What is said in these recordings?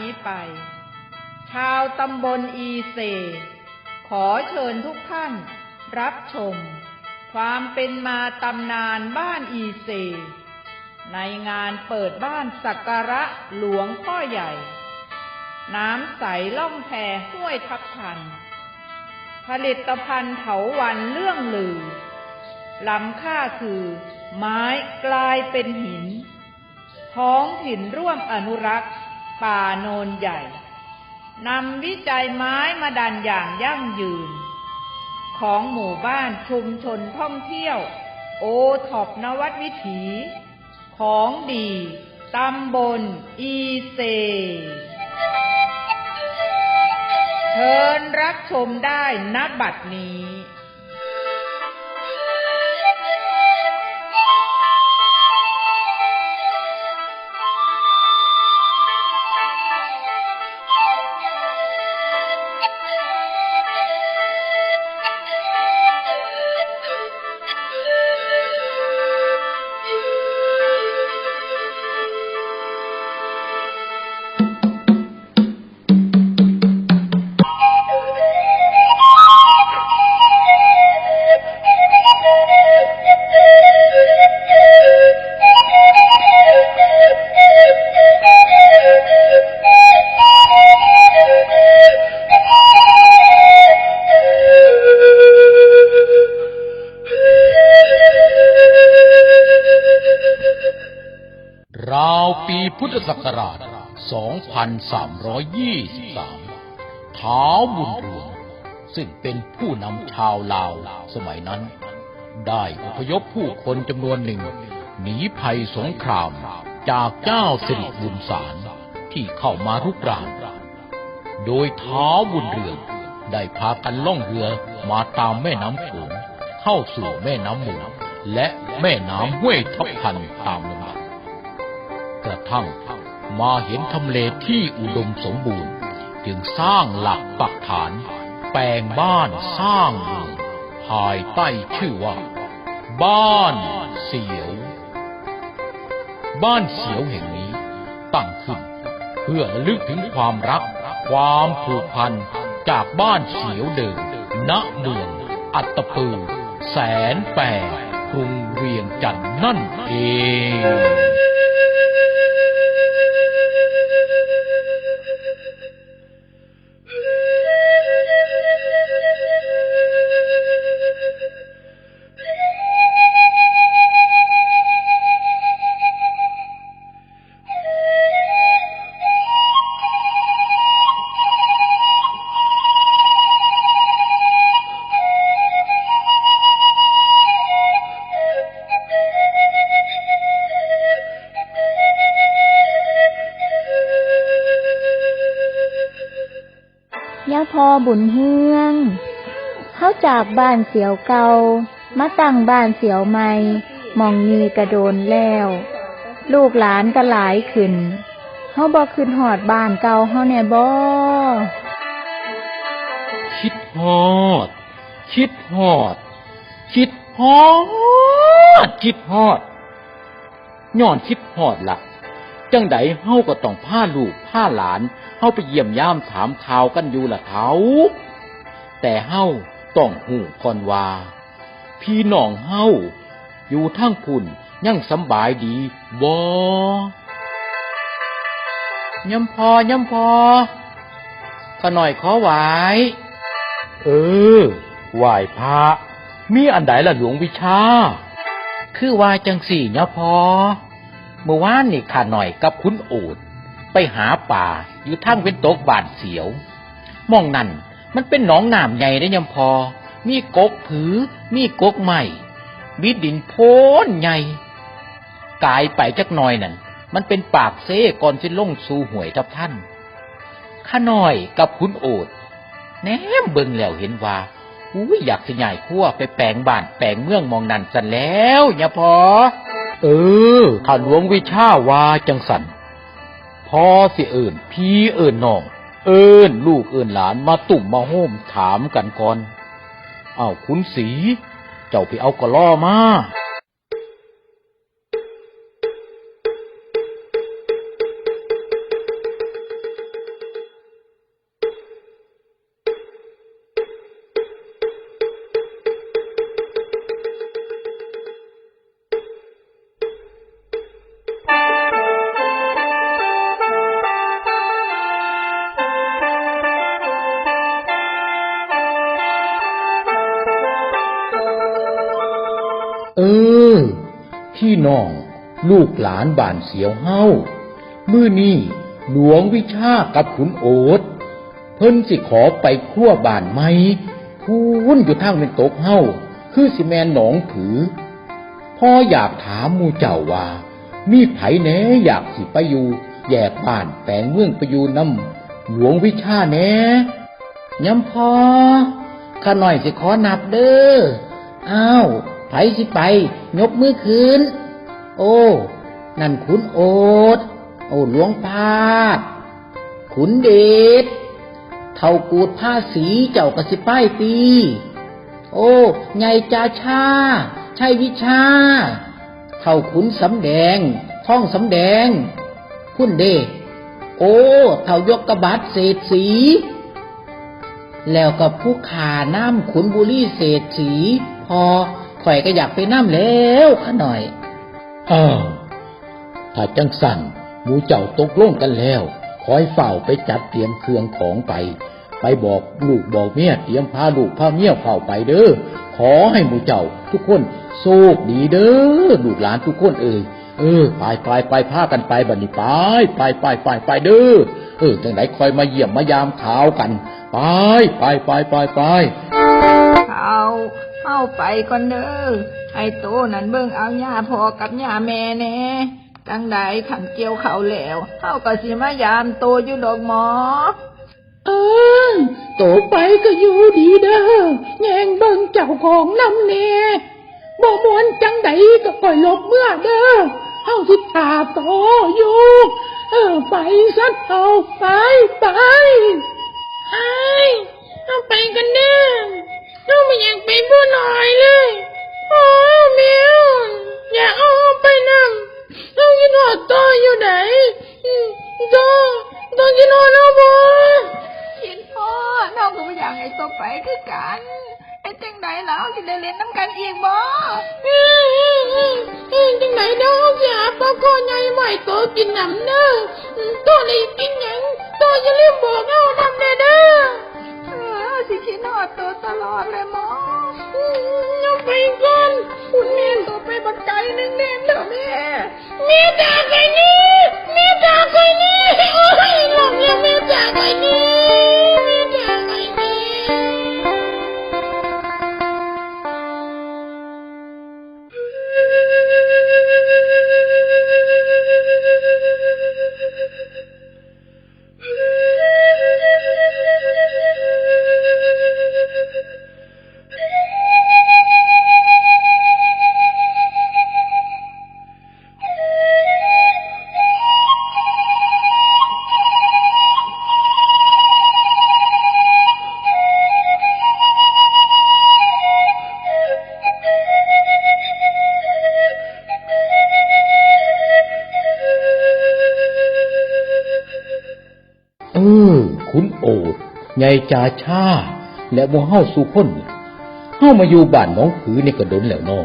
นี้ไป ชาวตำบลอีเซ ขอเชิญทุกท่าน รับชม ความเป็นมาตำนานบ้านอีเซ ในงานเปิดบ้านสักการะหลวงพ่อใหญ่ น้ำใสล่องแพห้วยทับทัน ผลิตภัณฑ์เถาวันเรื่องลือล้ำค่าคือไม้กลายเป็นหิน ท้องถิ่นร่วมอนุรักษ์ ป่าโนนใหญ่นำวิจัยไม้มาดันอย่างยั่งยืน ของหมู่บ้านชุมชนท่องเที่ยว โอท็อปนวัดวิถี ของดีตำบลอีเซเชิญรับชมได้ณบัดนี้ ธศักราช 2323ท้าวบุญเรืองซึ่งเป็นผู้นำชาวลาวสมัยนั้น ได้อพยพผู้คนจำนวนหนึ่ง หนีภัยสงครามจากเจ้าสิริบุญสารที่เข้ามารุกราน โดยท้าวบุญเรืองได้พากันล่องเรือมาตามแม่น้ำโขงเข้าสู่แม่น้ำมูลและแม่น้ำห้วยทับทันตามลำดับ กระทั่ง มาเห็นทำเลที่อุดมสมบูรณ์ จึงสร้างหลักปักฐาน แปลงบ้านสร้างเมืองภายใต้ชื่อว่า บ้านเสียว บ้านเสียวแห่งนี้ตั้งขึ้น เพื่อลึกถึงความรัก ความผูกพันจากบ้านเสียวเดิมณเมืองอัตตปือ แสนแปรกรุงเวียงจันทน์นั่นเอง ย่าพอบุญเฮืองเขาจากบ้านเสียวเก่ามาตั้งบ้านเสียวใหม่มองนีกระโดนแล้ว ลูกหลานก็หลายขึ้นเฮาบ่ขึ้นหอดบ้านเก่าเฮาแน่บ่คิดฮอด คิดฮอด คิดฮอด คิดฮอดย้อนคิดฮอดละ่ะ จังใดเฮาก็ต้องพาลูกพาหลาน เฮาไปเยี่ยมยามถามข่าวกันอยู่ละเท้าแต่เฮาต้องหูก่อนว่า พี่น้องเฮาอยู่ทั้งพุ่นยังสำบายดีบ่ยำพอยำพอก็หน่อยขอไหวเออ ไหว้พระ มีอันใดล่ะหลวงวิชา คือว่าจังสี่เนี่ยพอ เมื่อวานนี่ข้าหน่อยกับคุณโอด ไปหาป่าอยู่ทั้งเป็นตกบานเสียวมองนั่นมันเป็นหนองน้ำใหญ่ได้ยำพอ มีกกผือ มีกกใหม่มีดินโพ้นใหญ่กายไปจักหน่อยนั่นมันเป็นปากเซ่ก่อนจะลงสู่หวยทับท่านข้าน้อยกับคุณโอดแหนมเบิ่งแล้วเห็นว่าอุ้ยอยากสิใหญ่ขั้วไปแปลงบ้านแปลงเมืองมองนั่นสันแล้วเนี่ยพอ เออข้าหลวงวิชาว่าจังสัน พอสิเอิ่นพี่เอิ่นน้อง เอิ้นลูกเอิ่นหลานมาตุ่มมาโฮมถามกันก่อน เอ้าคุณสี เจ้าไปเอากระล่อมา พี่น้อง ลูกหลานบ้านเสียวเฮามื้อนี้หลวงวิชากับขุนโอดเพิ่นสิขอไปขั้วบ้านไหมพูนอยู่ทางเป็นตกเฮาคือสิแมนหนองผือพ่ออยากถามมูเจ้าว่า มีไผแน่อยากสิไปอยู่แยกบ้านแปลงเมืองไปอยู่น้ำหลวงวิชาแน่ย้ำพอข้าหน่อยสิขอนับเด้ออ้าวไผสิไป ยกมือคืน โอ้ นั่นขุนโอด โอ้หลวงพาดขุนเดชเท่ากูดผ้าสีเจ้ากระสิป้ายตีโอ้ไงจาชา ใช่วิชา เท่าขุนสำแดง ท่องสำแดง คุณเดชโอ้ เท่ายกกระบาดเศษสี แล้วกับผู้ขาน้ำขุนบุรีเศษสี พอ ข่อยก็อยากไปน้ำแล้วข้าหน่อยอ้าวถ้าจังสั่นหมูเจ้าตกลงกันแล้ว คอยเฝ้าไปจัดเตรียมเครื่องของไป ไปบอกลูกบอกเมียเตรียมพาลูกพาเมียเฝ้าไปเด้อ ขอให้หมูเจ้าทุกคนโชคดีเด้อลูกหลานทุกคนเอ่ยเออไปไปไปพากันไปบัดนี้ไปไปไปไปไปเด้อเออจังไหนคอยมาเยี่ยมมายามข่าวกัน ไปไปไปไปไป เอาเอาไปก่อนเด้อไอ้โตนั่นเบิ่งเอาย่าพอกับย่าแม่แน่จังใดขันเกี่ยวเขาแล้วเฮาก็สิมายามโตอยู่ดอกหมอเออโตไปก็อยู่ดีเด้อแยงเบิ่งเจ้าของนำเน่บ่มวนจังใดก็ปล่อยลบเมื่อเด้อเฮาสิตาโตอยู่เออไปสักเอาไปไปไอ้เอาไปกันเด้อ เราไม่อยากไปบ่หน่อยเลยโอ้แมวอย่าเอาไปนำเรากินหอดต่ออยู่ไหนต่อต่อกินหอดแล้วบ่คิดพ่อน้องก็บ่อยากให้โตไปคือกันไอ้จังใดแล้วสิได้เล่นน้ำกันอีกบ่อืมอืมอืมอืมจังไหนเด้อสิหาปลาคอใหญ่ใหม่โตกินน้ำเด้ออืมโตได้กินหยังโต อดเลยหมออืมเอาไปก่อนคุณแม่โตไปบักไกลแน่นๆเถอะแม่แม่ตาไก่นี่แม่ตาไก่นี่โอ้ยหลงยังแม่ตาไก่นี่ ออคุณโอดใหญ่จ่าชา และบ่เฮาสู่คนเฮามาอยู่บ้านน้องผือในี่ก็ดนแล้วนอ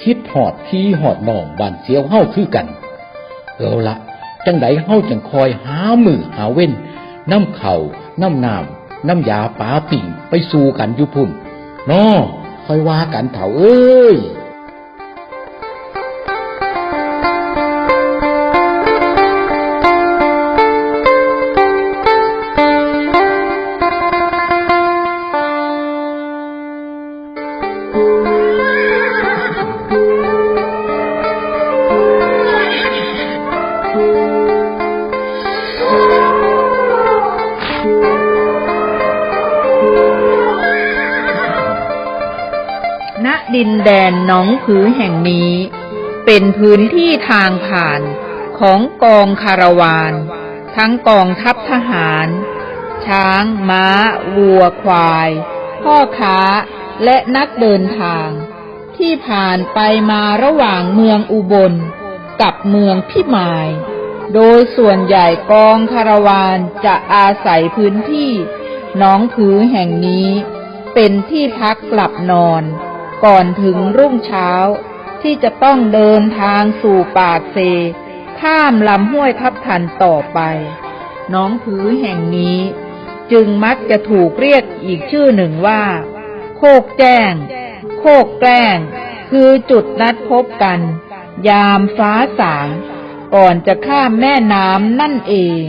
คิดหอดพี่หอดน้องบ้านเสียวเฮาคือกัน เอาละจังไดเฮาจังคอยหามือหาเว้นน้ำเข่าน้ำน้ำน้ำยาปลาปิ่งไปสู่กันอยู่พุ่นนอคอยว่ากันเถาเอ้ย นแดนหนองผือแห่งนี้ เป็นพื้นที่ทางผ่านของกองคาราวาน ทั้งกองทัพทหาร ช้าง ม้า วัว ควาย พ่อค้า และนักเดินทาง ที่ผ่านไปมาระหว่างเมืองอุบล กับเมืองพิมาย โดยส่วนใหญ่กองคาราวานจะอาศัยพื้นที่หนองผือแห่งนี้ เป็นที่พักกลับนอน ก่อนถึงรุ่งเช้า ที่จะต้องเดินทางสู่ปากเซ ข้ามลำห้วยทับทันต่อไป น้องผือแห่งนี้ จึงมักจะถูกเรียกอีกชื่อหนึ่งว่า โคกแจ้ง โคกแกล้ง คือจุดนัดพบกัน ยามฟ้าสาง ก่อนจะข้ามแม่น้ำนั่นเอง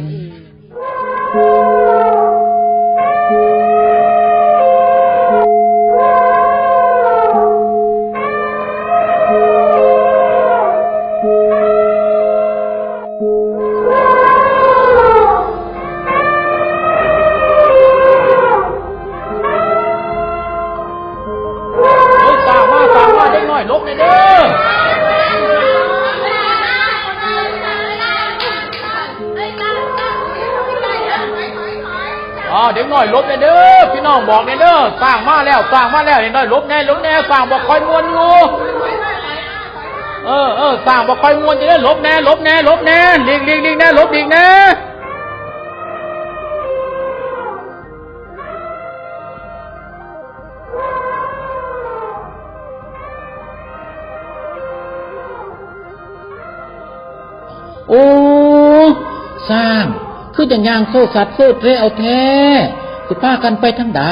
ลบเลยเด้อพี่น้องบอกเลยเด้อสร้างมาแล้วสร้างมาแล้วเด็กน้อยลบแน่ลบแน่สร้างบอกคอยมวนอยู่เออเออสร้างบอกคอยมวนจะได้ลบแน่ลบแน่ลบแน่ดิงดิงดิงแน่ลบดิงแน่โอ้ สร้าง คือจังยางโซ่สัตว์โซ่เทเอาแท้ สิพากันไปทางใด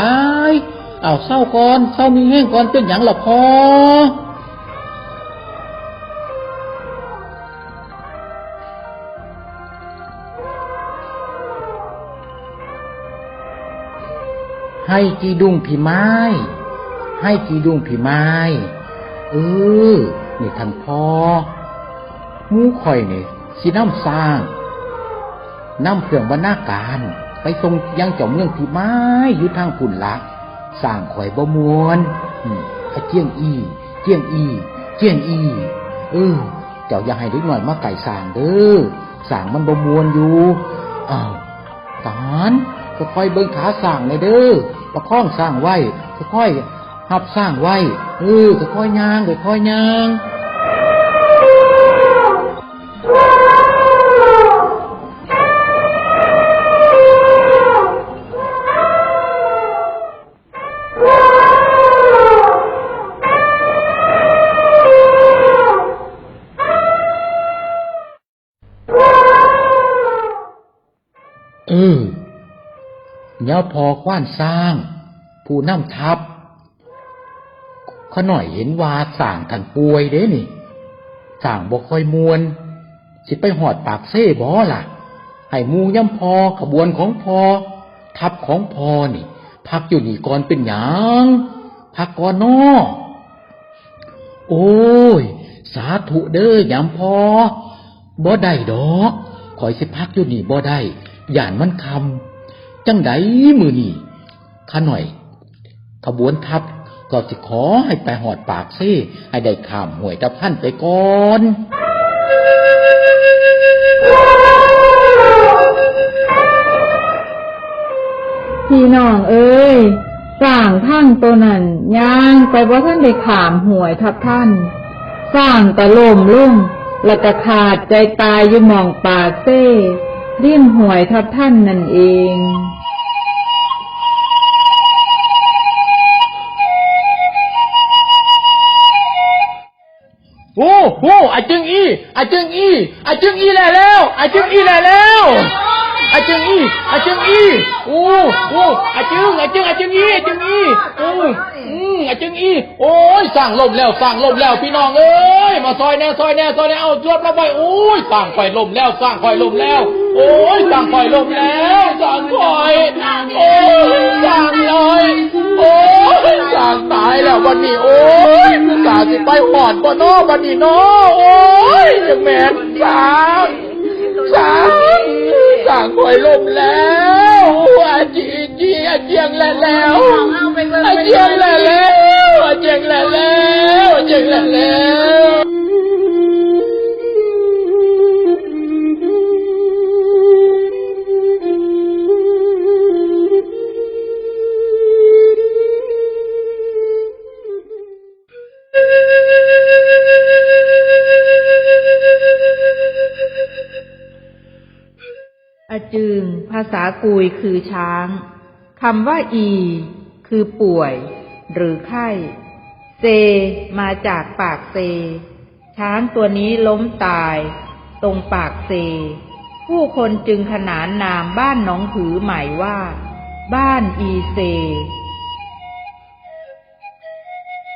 เอาเศร้าก่อนเศร้ามีแห้งก่อนเป็นอย่างละพอให้จีดุงผีไม้ ให้จีดุงผีไม้ เออ นี่ท่านพ่อมูข่อยนี่สิน้ำสร้าง น้ำเครื่องบรรณาการ ไปทรงยังเจ้าเมืองผีไม้อยู่ทางพุ่นละสร้างข่อยบ่มวนอืมอะเจียงอี เจียงอี เจียงอี เออ เจ้าอย่าให้เด็กหน่อยมาไก่สางเด้อสางมันบ่มวนอยู่อ้าวตานก็ค่อยเบิ่งขาสางเลยเด้อประคองสร้างไว้ค่อยๆหับสร้างไว้ เออค่อยๆย่างค่อยๆย่าง เออเนี่ยพอคว้านสร้าง ผู้นำทัพขหน่อยเห็นว่าสร้างท่านป่วยเด้นี่สร้างบ่ค่อยมวน สิไปหอดปากเซ่บ่ล่ะ ให้มูย่ำพอขบวนของพอ ทัพของพอนี่ พักอยู่นี่ก่อนเป็นหยังพักก่อนนอโอ้ย สาธุเด้อยำพอบ่ได้ดอกคอยสิพักอยู่นี่บ่ได้ ย่านมันคำจังไดมือนี่ข้าหน่อย ขบวนทัพก็สิขอให้ไปหอดปากเซ่ให้ได้ข้ามห่วยตะพันไปก่อนพี่น้องเอ้ยสร้างท่านตัวนั้นย่างไปว่าท่านได้ขามหวยทับท่าน สร้างตะลมลุ่มแล้วก็ขาดใจตายอยู่มองปากเซ่ ริมหวยทับท่านนั่นเองโอ้โหอาจึงอีอาจึงอีอาจึงอีแหล่แล้วอาจึงอีแหล่แล้วอาจึงอีอาจึงอีโอ้โอ้อาจึงอาจึงอาจึงอีอาจึงอีโอ้อืมอาจึงอีโอ้ยสร้างลมแล้วสร้างลมแล้วพี่น้องเอ้ยมาซอยแน่ซอยแน่ซอยแน่เอาจวดมาไปโอ้ยสร้างไฟลมแล้วสร้างไฟลมแล้ว ยสร้างไฟลมแล้วสร้างไฟโอ้ยสร้างเลย โอ้ยสร้างตายแล้ววันนี้ โอ้ยผู้สาสิไปหอดบ่นอวันนี้นอโอ้ยจังแม่นสร้างสร้างสร้างไฟลมแล้วอาจีจีอาเจียงแล้วแล้วอาเจียงแล้วแล้วอาเจียงแล้วแล้วอาเจียงแล้วแล้ว ษากุยคือช้างคำว่าอี คือป่วย หรือไข้ เซ มาจากปากเซ ช้างตัวนี้ล้มตาย ตรงปากเซ ผู้คนจึงขนานนามบ้านหนองผือใหม่ว่า บ้านอีเซ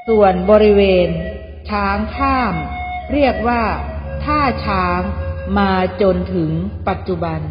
ส่วนบริเวณ ช้างข้าม เรียกว่า ท่าช้างมาจนถึงปัจจุบัน